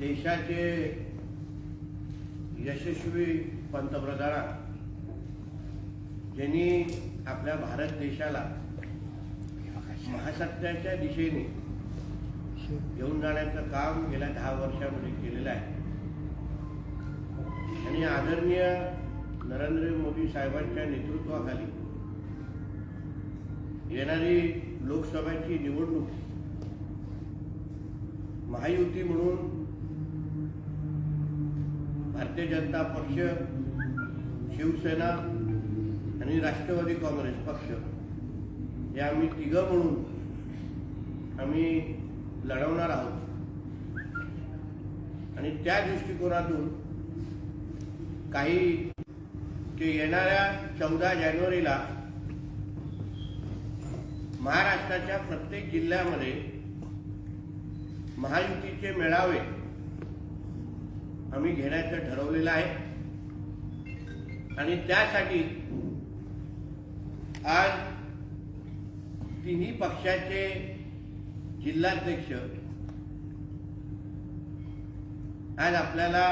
देशाचे यशस्वी पंतप्रधान ज्यांनी आपल्या भारत देशाला महासत्याच्या दिशेने घेऊन जाण्याचं काम गेल्या दहा वर्षामध्ये केलेलं आहे. आणि आदरणीय नरेंद्र मोदी साहेबांच्या नेतृत्वाखाली येणारी लोकसभेची निवडणूक महायुती म्हणून भारतीय जनता पक्ष शिवसेना आणि राष्ट्रवादी काँग्रेस पक्ष हे आम्ही तिघं म्हणून आम्ही लढवणार आहोत. आणि त्या दृष्टिकोनातून काही ते येणाऱ्या चौदा जानेवारीला महाराष्ट्राच्या प्रत्येक जिल्ह्यामध्ये महायुतीचे मेळावे आम्ही घेण्याचं ठरवलेलं आहे. आणि त्यासाठी आज तिन्ही पक्षाचे जिल्हाध्यक्ष आज आपल्याला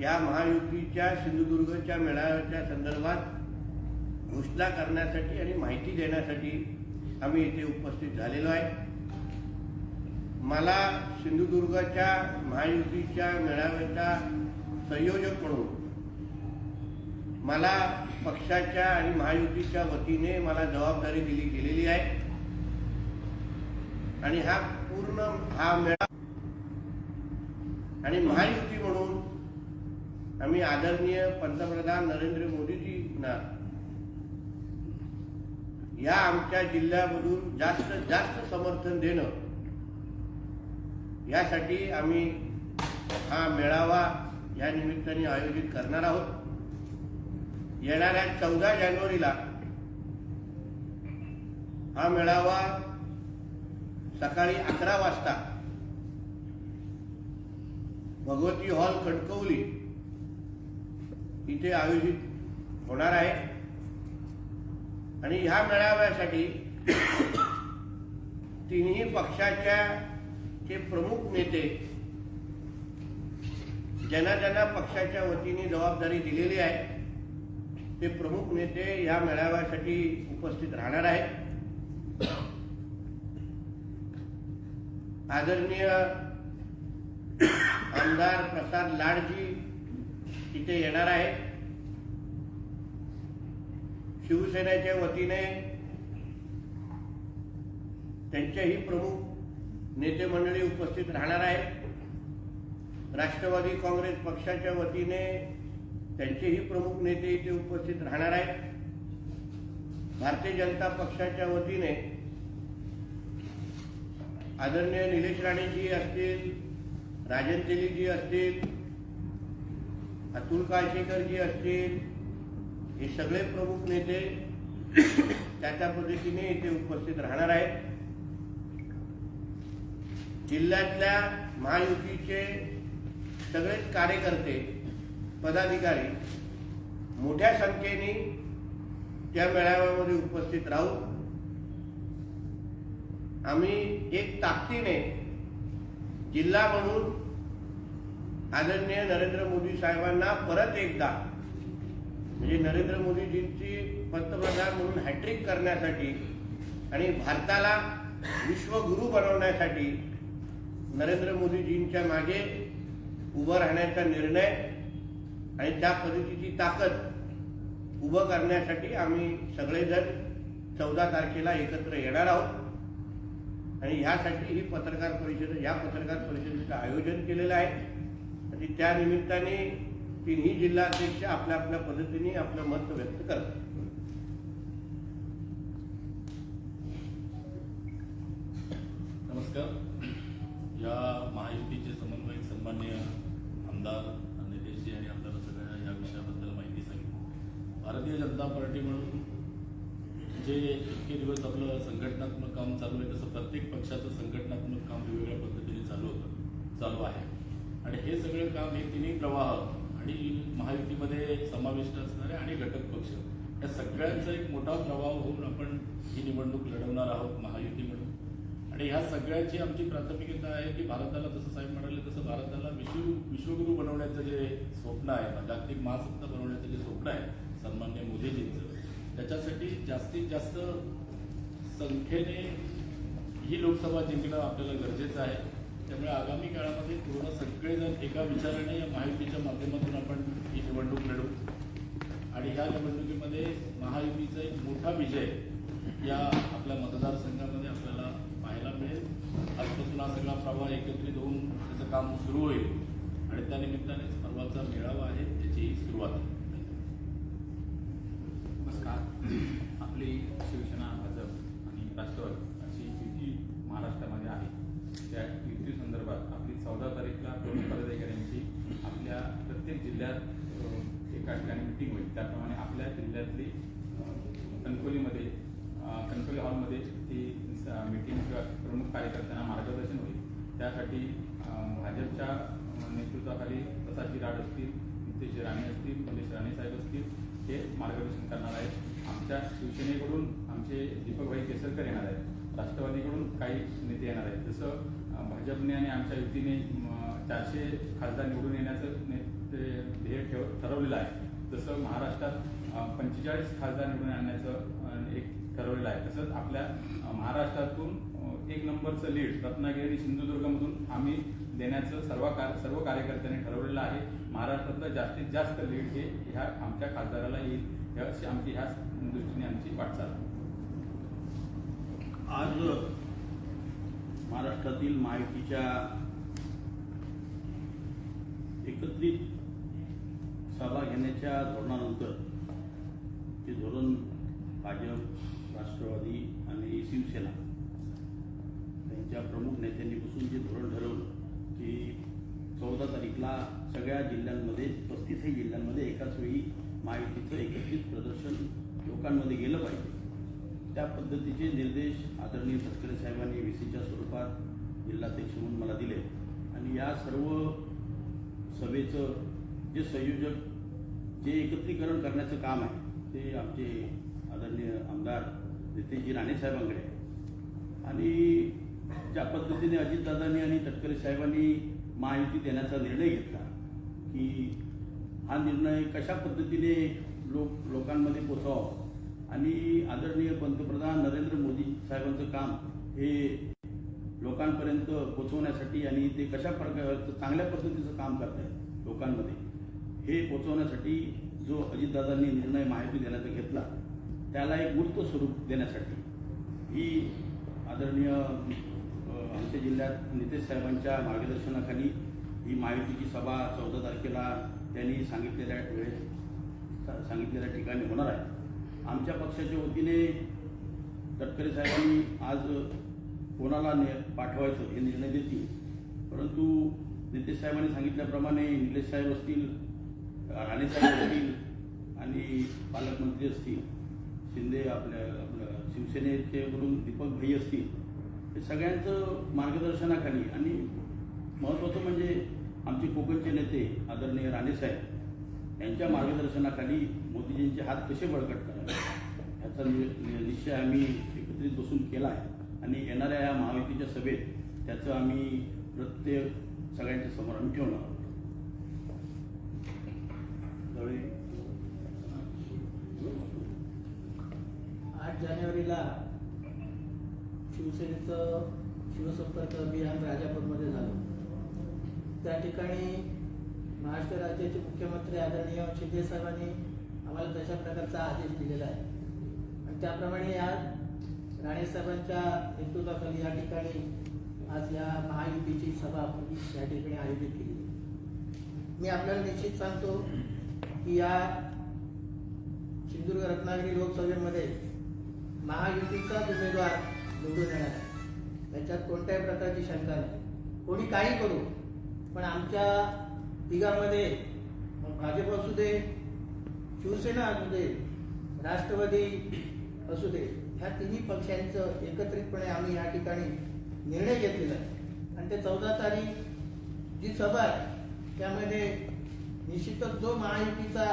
या महायुतीच्या सिंधुदुर्गच्या मेळाव्याच्या संदर्भात घोषणा करण्यासाठी आणि माहिती देण्यासाठी आम्ही इथे उपस्थित झालेलो आहे. मला सिंधुदुर्गाच्या महायुतीच्या मेळाव्याचा संयोजक म्हणून मला पक्षाच्या आणि महायुतीच्या वतीने मला जबाबदारी दिली गेलेली आहे. आणि हा पूर्ण हा मेळा आणि महायुती म्हणून आम्ही आदरणीय पंतप्रधान नरेंद्र मोदीजींना या आमच्या जिल्ह्यामधून जास्त जास्त समर्थन देणं यासाठी आम्ही हा मेळावा या निमित्ताने आयोजित करणार आहोत. येणाऱ्या चौदा जानेवारीला हा मेळावा सकाळी अकरा वाजता भगवती हॉल कणकवली इथे आयोजित होणार आहे. आणि ह्या मेळाव्यासाठी तिन्ही पक्षाच्या चे प्रमुख नेते ज्यांना ज्यांना पक्षाच्या वतीने जबाबदारी दिलेली आहे ते प्रमुख नेते या मेळाव्यासाठी उपस्थित राहणार आहेत. आदरणीय आमदार प्रसाद लाडजी तिथे येणार आहे शिवसेनेच्या वतीने त्यांचेही प्रमुख नेते मंडळी उपस्थित राहणार आहेत. राष्ट्रवादी काँग्रेस पक्षाच्या वतीने त्यांचेही प्रमुख नेते इथे उपस्थित राहणार आहेत. भारतीय जनता पक्षाच्या वतीने आदरणीय निलेश राणेजी असतील राजन तेलीजी असतील अतुल काळशेकरजी असतील हे सगळे प्रमुख नेते त्या त्या पद्धतीने इथे उपस्थित राहणार आहेत. जिल्ह्यातल्या महायुतीचे सगळेच कार्यकर्ते पदाधिकारी मोठ्या संख्येने त्या मेळाव्यामध्ये उपस्थित राहू आम्ही एक ताकदीने जिल्हा म्हणून आदरणीय नरेंद्र मोदी साहेबांना परत एकदा म्हणजे नरेंद्र मोदीजींची पंतप्रधान म्हणून हॅट्रिक करण्यासाठी आणि भारताला विश्वगुरु बनवण्यासाठी नरेंद्र मोदीजींच्या मागे उभं राहण्याचा निर्णय आणि त्या पद्धतीची ताकद उभं करण्यासाठी आम्ही सगळेजण चौदा तारखेला एकत्र येणार आहोत. आणि ह्यासाठी ही पत्रकार परिषद या पत्रकार परिषदेचं आयोजन केलेलं आहे. आणि त्या निमित्ताने तिन्ही जिल्हाध्यक्ष आपल्या आपल्या पद्धतीने आपलं मत व्यक्त करतात. नमस्कार. या महायुतीचे समन्वयक सन्मान्य आमदार नितेशजी आणि आमदार सगळ्या या विषयाबद्दल माहिती सांगितली. भारतीय जनता पार्टी म्हणून जे इतके दिवस आपलं संघटनात्मक काम चालू आहे तसं प्रत्येक पक्षाचं संघटनात्मक काम वेगवेगळ्या पद्धतीने चालू होतं चालू आहे. आणि हे सगळं काम हे तिन्ही प्रवाह आणि महायुतीमध्ये समाविष्ट असणारे आणि घटक पक्ष या सगळ्यांचा एक मोठा प्रभाव होऊन आपण ही निवडणूक लढवणार आहोत महायुती म्हणून. आणि ह्या सगळ्याची आमची प्राथमिकता आहे की भारताला जसं साहेब म्हणाले तसं भारताला विश्व विश्वगुरू बनवण्याचं जे स्वप्न आहे जागतिक महासत्ता बनवण्याचं जे स्वप्न आहे सन्मान्य मोदीजींचं त्याच्यासाठी जास्तीत जास्त संख्येने ही लोकसभा जिंकणं आपल्याला गरजेचं आहे. त्यामुळे आगामी काळामध्ये पूर्ण सगळेजण एका विचाराने या महायुतीच्या माध्यमातून आपण ही निवडणूक लढू. आणि ह्या निवडणुकीमध्ये महायुतीचा एक मोठा विजय या आपल्या मतदारसंघ मिळेल सगळा प्रवाह एकत्रित होऊन त्याचं काम सुरू होईल. आणि त्या निमित्तानेच परवाचा मेळावा आहे त्याची सुरुवात. नमस्कार. आपली शिवसेना भाजप आणि राष्ट्रवादी अशी युती महाराष्ट्रामध्ये आहे. त्या युती संदर्भात आपली चौदा तारीखला प्रमुख पदाधिकाऱ्यांची आपल्या प्रत्येक जिल्ह्यात एका ठिकाणी मिटिंग होईल. त्याप्रमाणे आपल्या जिल्ह्यातली कणकोलीमध्ये कणकोली हॉलमध्ये ती मिटिंग किंवा प्रमुख कार्यकर्त्यांना मार्गदर्शन त्यासाठी भाजपच्या नेतृत्वाखाली प्रसादजी राड असतील नितेश राणे असतील निलेश राणे साहेब असतील हे मार्गदर्शन करणार आहेत. आमच्या शिवसेनेकडून आमचे दीपकभाई केसरकर येणार आहेत. राष्ट्रवादीकडून काही नेते येणार आहेत. जसं भाजपने आणि आमच्या युतीने चारशे खासदार निवडून येण्याचं ने- ते ध्येय ठेव ठरवलेलं आहे. तसं महाराष्ट्रात पंचेचाळीस खासदार निवडून आणण्याचं एक ठरवलेलं आहे. तसंच आपल्या महाराष्ट्रातून एक नंबरचं लीड रत्नागिरी सिंधुदुर्गमधून आम्ही देण्याचं सर्व कार सर्व कार्यकर्त्यांनी ठरवलेलं आहे. महाराष्ट्रातलं जास्तीत जास्त लीड हे ह्या आमच्या खासदाराला येईल. अशी आमची ह्या दृष्टीने आमची वाटचाल. आज महाराष्ट्रातील माहितीच्या एकत्रित सभा घेण्याच्या धोरणानंतर ते धोरण भाजप राष्ट्रवादी आणि शिवसेना ज्या प्रमुख नेत्यांनी बसून जे धोरण ठरवलं की चौदा तारीखला सगळ्या जिल्ह्यांमध्ये पस्तीसही जिल्ह्यांमध्ये एकाच वेळी महायुतीचं एकत्रित प्रदर्शन लोकांमध्ये गेलं पाहिजे. त्या पद्धतीचे निर्देश आदरणीय तटकरे साहेबांनी व्ही सीच्या स्वरूपात जिल्हाध्यक्ष म्हणून मला दिले. आणि या सर्व सभेचं जे संयोजक जे एकत्रीकरण करण्याचं काम आहे ते आमचे आदरणीय आमदार नितेशजी राणे साहेबांकडे आहे. आणि ज्या पद्धतीने अजितदादांनी आणि तटकरे साहेबांनी महायुती देण्याचा निर्णय घेतला की हा निर्णय कशा पद्धतीने लोक लोकांमध्ये पोचावा आणि आदरणीय पंतप्रधान नरेंद्र मोदी साहेबांचं काम हे लोकांपर्यंत पोचवण्यासाठी आणि ते कशा प्रकार चांगल्या पद्धतीचं काम करत आहेत लोकांमध्ये हे पोचवण्यासाठी जो अजितदादांनी निर्णय माहिती देण्याचा घेतला त्याला एक मूर्त स्वरूप देण्यासाठी ही आदरणीय आमच्या जिल्ह्यात नितेश साहेबांच्या मार्गदर्शनाखाली ही महायुतीची सभा चौदा तारखेला त्यांनी सांगितलेल्या वेळेस सा- सांगितलेल्या ठिकाणी होणार आहे. आमच्या पक्षाच्या वतीने तटकरे साहेबांनी आज कोणाला ने पाठवायचं हे निर्णय देतील. परंतु नितेश साहेबांनी सांगितल्याप्रमाणे निलेश साहेब असतील राणे साहेब असतील आणि पालकमंत्री असतील. शिंदे आपल्या आपलं शिवसेनेचे दीपक भाई असतील. हे सगळ्यांचं मार्गदर्शनाखाली आणि महत्त्वाचं म्हणजे आमचे कोकणचे नेते आदरणीय राणेसाहेब यांच्या मार्गदर्शनाखाली मोदीजींचे हात कसे बळकट करावे? याचा निश्चय आम्ही एकत्रित बसून केला आहे. आणि येणाऱ्या या महायुतीच्या सभेत त्याचं आम्ही प्रत्येक सगळ्यांच्या समोर आम्ही ठेवणार आहोत. आठ जानेवारीला शिवसेनेचं शिवसंपर्क अभियान राजापूरमध्ये झालं. त्या ठिकाणी महाराष्ट्र राज्याचे मुख्यमंत्री आदरणीय शिंदे साहेबांनी आम्हाला तशा प्रकारचा आदेश दिलेला आहे. आणि त्याप्रमाणे आज राणेसाहेबांच्या नेतृत्वाखाली या ठिकाणी आज या महायुतीची सभा आपण या ठिकाणी आयोजित केली. मी आपल्याला निश्चित सांगतो की या सिंधुदुर्ग रत्नागिरी लोकसभेमध्ये महायुतीचाच उमेदवार निवडून येणार आहे. त्याच्यात कोणत्याही प्रकारची शंका नाही. कोणी काही करू पण आमच्या तिघांमध्ये भाजप असू दे शिवसेना असू दे राष्ट्रवादी असू दे ह्या तिन्ही पक्षांचं एकत्रितपणे आम्ही या ठिकाणी निर्णय घेतलेला आहे. आणि ते चौदा तारीख जी सभा आहे त्यामध्ये निश्चितच जो महायुतीचा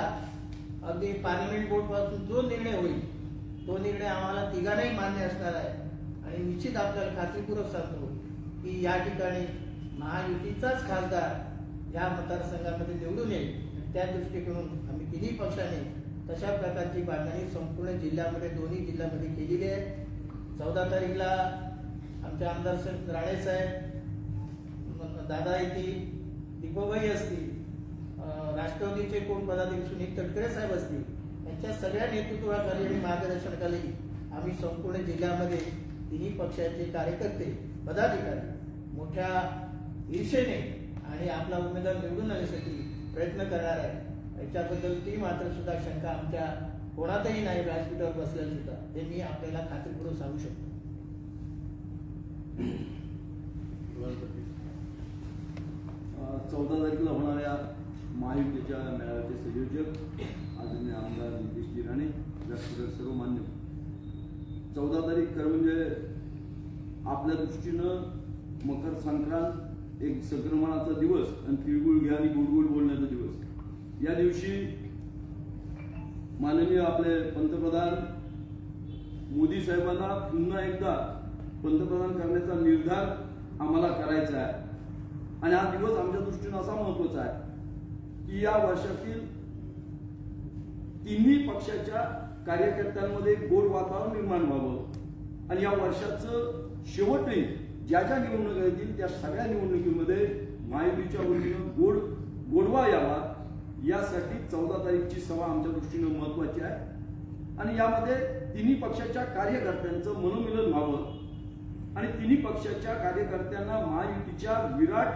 अगदी पार्लमेंट बोर्डपासून जो निर्णय होईल तो निर्णय आम्हाला तिघांनाही मान्य असणार आहे. आणि निश्चित आपल्याला खात्रीपूर्वक सांगतो की या ठिकाणी महायुतीचाच खासदार या मतदारसंघामध्ये निवडून येईल. त्या दृष्टिकोनातून आम्ही तिन्ही पक्षाने तशा प्रकारची बांधणी संपूर्ण जिल्ह्यामध्ये दोन्ही जिल्ह्यामध्ये केलेली आहे. चौदा तारीखला आमचे आमदार साहेब राणे साहेब दादा येतील दीपाबाई असतील राष्ट्रवादीचे कोण पदाधिकारी सुनील तटकरे साहेब असतील यांच्या सगळ्या नेतृत्वाखाली आणि मार्गदर्शनाखाली आम्ही संपूर्ण जिल्ह्यामध्ये तिन्ही पक्षाचे कार्यकर्ते पदाधिकारी मोठ्या ईर्षेने आणि आपला उमेदवार निवडून आणण्यासाठी प्रयत्न करणार आहे याच्याबद्दल ती मात्र सुद्धा शंका आमच्या कोणातही नाही व्यासपीठावर बसल्या सुद्धा. हे मी आपल्याला खात्रीपूर्वक सांगू शकतो. चौदा तारखेला होणाऱ्या महायुतीच्या मेळाव्याचे संयोजक आदरणीय आमदार नितीश राणे व्यासपीठावर सर्व मान्य चौदा तारीख खरं म्हणजे आपल्या दृष्टीनं मकर संक्रांत एक संक्रमणाचा दिवस आणि तिळगुळ घ्या आणि गुडगुड बोलण्याचा दिवस. या दिवशी माननीय आपले पंतप्रधान मोदी साहेबांना पुन्हा एकदा पंतप्रधान करण्याचा निर्धार आम्हाला करायचा आहे. आणि हा दिवस आमच्या दृष्टीनं असा महत्त्वाचा आहे की या वर्षातील तिन्ही पक्षाच्या कार्यकर्त्यांमध्ये गोड वातावरण निर्माण व्हावं. आणि या वर्षाचं शेवटही ज्या ज्या निवडणुका येतील त्या सगळ्या निवडणुकीमध्ये महायुतीच्या वतीनं गोड गोडवा यावा. यासाठी चौदा तारीखची सभा आमच्या दृष्टीनं महत्वाची आहे. आणि यामध्ये तिन्ही पक्षाच्या कार्यकर्त्यांचं मनोमिलन व्हावं. आणि तिन्ही पक्षाच्या कार्यकर्त्यांना महायुतीच्या विराट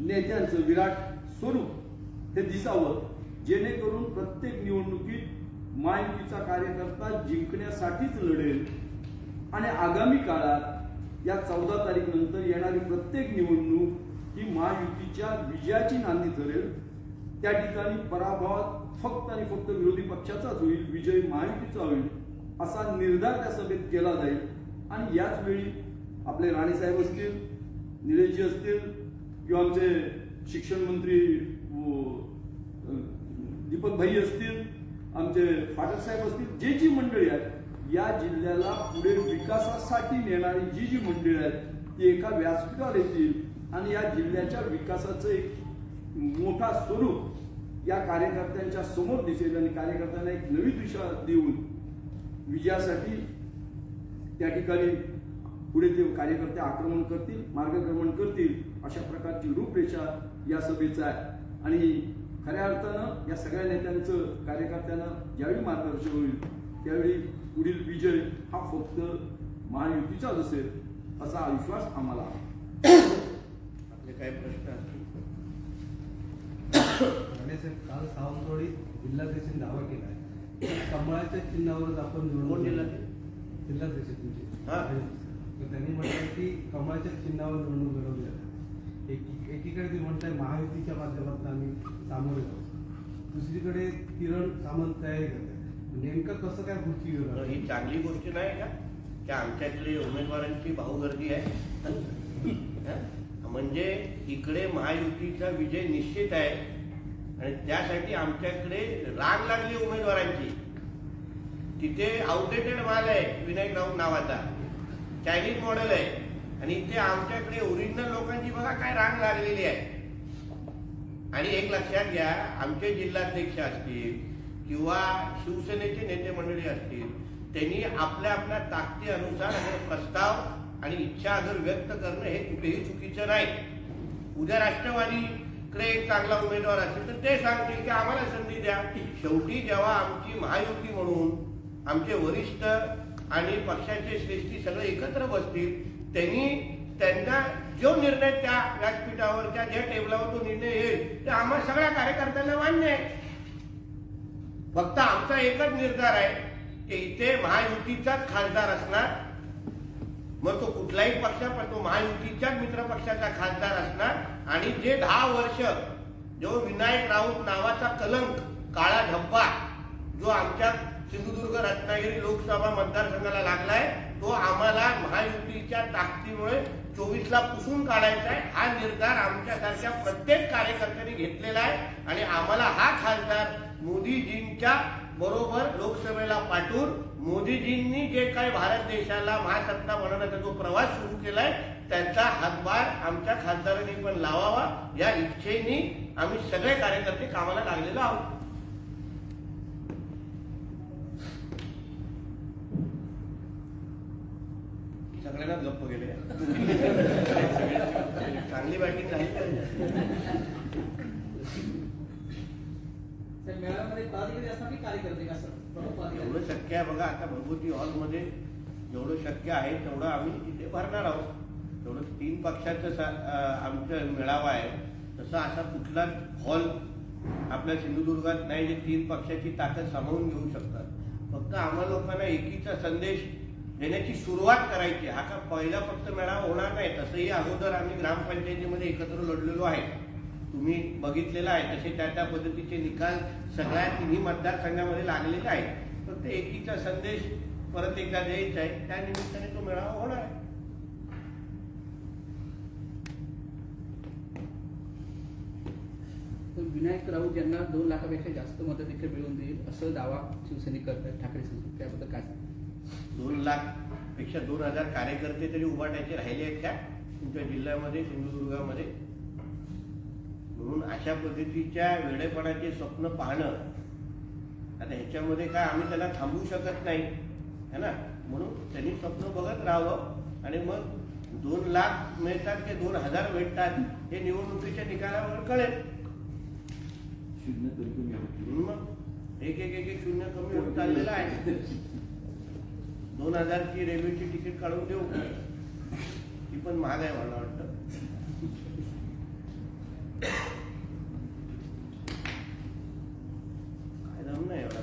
नेत्यांचं विराट स्वरूप हे दिसावं. जेणेकरून प्रत्येक निवडणुकीत महायुतीचा कार्यकर्ता जिंकण्यासाठीच लढेल. आणि आगामी काळात या चौदा तारीख नंतर येणारी प्रत्येक निवडणूक ही महायुतीच्या विजयाची नांदी ठरेल त्या ठिकाणी पराभवात फक्त आणि फक्त विरोधी पक्षाचाच होईल विजय महायुतीचा होईल असा निर्धार त्या सभेत केला जाईल. आणि याच वेळी आपले राणेसाहेब असतील निलेशजी असतील किंवा आमचे शिक्षण मंत्री दीपक भाई असतील आमचे फाटक साहेब असतील जे जी मंडळी आहेत या जिल्ह्याला पुढे विकासासाठी नेणारी जी जी मंडळी आहेत ती एका व्यासपीठावर येतील आणि या जिल्ह्याच्या विकासाचं एक मोठा स्वरूप या कार्यकर्त्यांच्या समोर दिसेल आणि कार्यकर्त्यांना एक नवी दिशा देऊन विजयासाठी त्या ठिकाणी पुढे ते कार्यकर्ते आक्रमण करतील मार्गक्रमण करतील अशा प्रकारची रूपरेषा या सभेचा आहे. आणि खऱ्या अर्थानं या सगळ्या नेत्यांचं कार्यकर्त्यांना ज्यावेळी मार्गदर्शन होईल त्यावेळी पुढील विजय हा फक्त महायुतीचाच असेल असा विश्वास आम्हाला आहे. आपले काही प्रश्न असतील? काल सावंतवाडी जिल्हाध्यक्षांनी दावा केला आहे कमळाच्या चिन्हावरच आपण निवडून कोण जिल्हा? जिल्हाध्यक्ष तुमचे. हा. तर त्यांनी म्हटलं की कमळाच्या चिन्हावर निवडणूक जाते. एक एकीकडे ते म्हणताय महायुतीच्या माध्यमातून आम्ही सामोरे जाऊ. दुसरीकडे किरण सामंत तयारी करते नेमकं कसं काय गोष्टी ही चांगली गोष्ट नाही का? की आमच्याकडे उमेदवारांची भाऊगर्दी आहे. म्हणजे इकडे महायुतीचा विजय निश्चित आहे. आणि त्यासाठी आमच्याकडे राग लागली उमेदवारांची. तिथे आउटडेटेड माल आहे. विनायक राऊत नावाचा. चायनीज मॉडेल आहे. आणि इथे आमच्याकडे ओरिजिनल लोकांची बघा काय रांग लागलेली आहे. आणि एक लक्षात घ्या आमचे जिल्हाध्यक्ष असतील किंवा शिवसेनेचे नेते मंडळी असतील त्यांनी आपल्या आपल्या ताकदी अनुसार प्रस्ताव आणि इच्छा अगर व्यक्त करणं हे कुठेही चुकीचं नाही. उद्या राष्ट्रवादीकडे एक चांगला उमेदवार असेल तर ते सांगतील की आम्हाला संधी द्या. शेवटी जेव्हा आमची महायुती म्हणून आमचे वरिष्ठ आणि पक्षाचे श्रेष्ठी सगळे एकत्र बसतील त्यांनी त्यांना जो निर्णय त्या व्यासपीठावर त्या ज्या टेबलावर तो निर्णय येईल ते आम्हा सगळ्या कार्यकर्त्यांना मान्य आहे. फक्त आमचा एकच निर्धार आहे की इथे महायुतीचाच खासदार असणार. मग तो कुठलाही पक्ष पण तो महायुतीच्याच मित्र पक्षाचा खासदार असणार. आणि जे दहा वर्ष जो विनायक राऊत नावाचा कलंक काळा धब्बा जो आमच्या सिंधुदुर्ग रत्नागिरी लोकसभा मतदारसंघाला लागलाय. तो आम्हाला महायुतीच्या ताकदीमुळे चोवीसला पुसून काढायचा आहे. हा निर्धार आमच्यासारख्या प्रत्येक कार्यकर्त्यांनी घेतलेला आहे. आणि आम्हाला हा खासदार मोदीजींच्या बरोबर लोकसभेला पाठवून मोदीजींनी जे काही भारत देशाला महासत्ता बनवण्याचा जो प्रवास सुरू केलाय त्याचा हातभार आमच्या खासदारांनी पण लावावा. या इच्छेने आम्ही सगळे कार्यकर्ते कामाला लागलेलो आहोत. सगळ्यांनाच गप्प गेले चांगली बॅटिंग झाली तर मेळाव्यामध्ये पदाधिकारी असणार की कार्यकर्ते का सर? प्रमुख पदाधिकारी जेवढं शक्य आहे बघा आता भगवती हॉलमध्ये जेवढं शक्य आहे तेवढं आम्ही तिथे भरणार आहोत. तेवढं तीन पक्षाचं आमचं मेळावा आहे. तसं असा कुठलाच हॉल आपल्या सिंधुदुर्गात नाही जे तीन पक्षाची ताकद सामावून घेऊ शकतात. फक्त आम्हा लोकांना एकीचा संदेश देण्याची सुरुवात करायची. हा का पहिला फक्त मेळावा होणार नाही. तसंही अगोदर आम्ही ग्रामपंचायतीमध्ये एकत्र लढलेलो आहे. तुम्ही बघितलेलं आहे तसे त्या त्या पद्धतीचे निकाल सगळ्या तिन्ही मतदारसंघामध्ये लागलेले आहेत. फक्त एकीचा संदेश परत एकदा द्यायचा आहे. त्या निमित्ताने तो मेळावा होणार आहे. तर विनायक राऊत यांना दोन लाखापेक्षा जास्त मतं देखील मिळवून देईल असं दावा शिवसैनिक आहेत ठाकरे त्याबद्दल काय दोन लाखपेक्षा दोन हजार कार्यकर्ते तरी उभाटायचे राहिले आहेत का? तुमच्या जिल्ह्यामध्ये सिंधुदुर्गामध्ये? म्हणून अशा पद्धतीच्या वेडेपणाचे स्वप्न पाहणं आता ह्याच्यामध्ये काय आम्ही त्याला थांबवू शकत नाही है ना? म्हणून त्यांनी स्वप्न बघत राहावं आणि मग दोन लाख मिळतात की दोन हजार भेटतात हे निवडणुकीच्या निकालावर कळेल. शून्य. मग एक एक एक एक शून्य कमी होत चाललेलं आहे. दोन हजारची रेल्वेची तिकीट काढून देऊ ती पण महाग आहे मला वाटतं काय जाऊन नाही एवढा?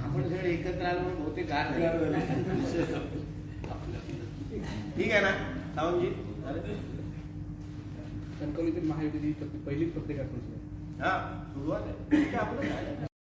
आपण सगळे एकत्र आलो म्हणून गार झाले. ठीक आहे ना सावंतजी झालं? कणकवलीतील महायुतीची फक्त पहिलीच पत्रिका कोणती आहे? हा सुरुवात आहे आपलं?